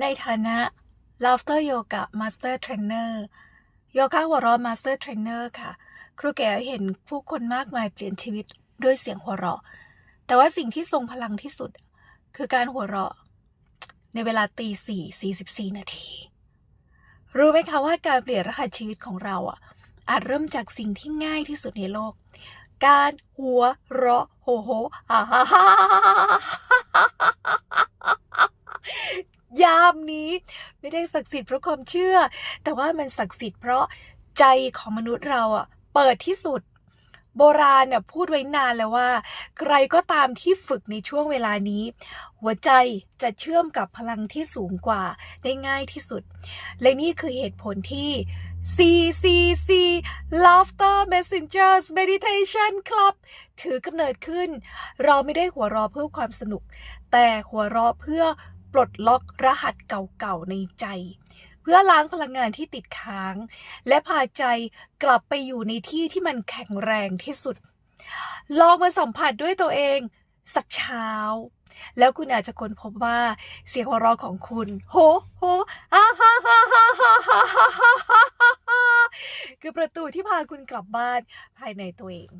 ในฐานะ Laughter Yoga Master Trainer โยคะหัวเราะ Master Trainer ค่ะ ครูแก่เห็นผู้คนมากมายเปลี่ยนชีวิตด้วยเสียงหัวเราะ แต่ว่าสิ่งที่ทรงพลังที่สุด คือการหัวเราะ ในเวลาตีสี่สี่สิบสี่นาที รู้ไหมคะว่าการเปลี่ยนรหัสชีวิตของเราอะ อาจเริ่มจากสิ่งที่ง่ายที่สุดในโลก การหัวเราะโหโหอ่าฮ่าฮ่า ยามนี้ ไม่ได้ศักดิ์สิทธิ์เพราะความเชื่อ แต่ว่ามันศักดิ์สิทธิ์เพราะใจของมนุษย์เราอะเปิดที่สุดโบราณเนี่ยพูดไว้นานแล้วว่า ใครก็ตามที่ฝึกในช่วงเวลานี้ หัวใจจะเชื่อมกับพลังที่สูงกว่าได้ง่ายที่สุด และนี่คือเหตุผลที่ CCC Laughter Messengers Meditation Club ถือกำเนิดขึ้น เราไม่ได้หัวเราะเพื่อความสนุก แต่หัวเราะเพื่อ ปลดล็อกรหัสเก่าๆในใจ เพื่อล้างพลังงานที่ติดค้าง และพาใจกลับไปอยู่ในที่ที่มันแข็งแรงที่สุด ลองมาสัมผัสด้วยตัวเองสักเช้า แล้วคุณอาจจะค้นพบว่าเสียงหัวเราะของคุณโฮโหอาฮ่าฮ่าฮ่าฮ่าฮ่าฮ่าคือประตูที่พาคุณกลับบ้านภายในตัวเอง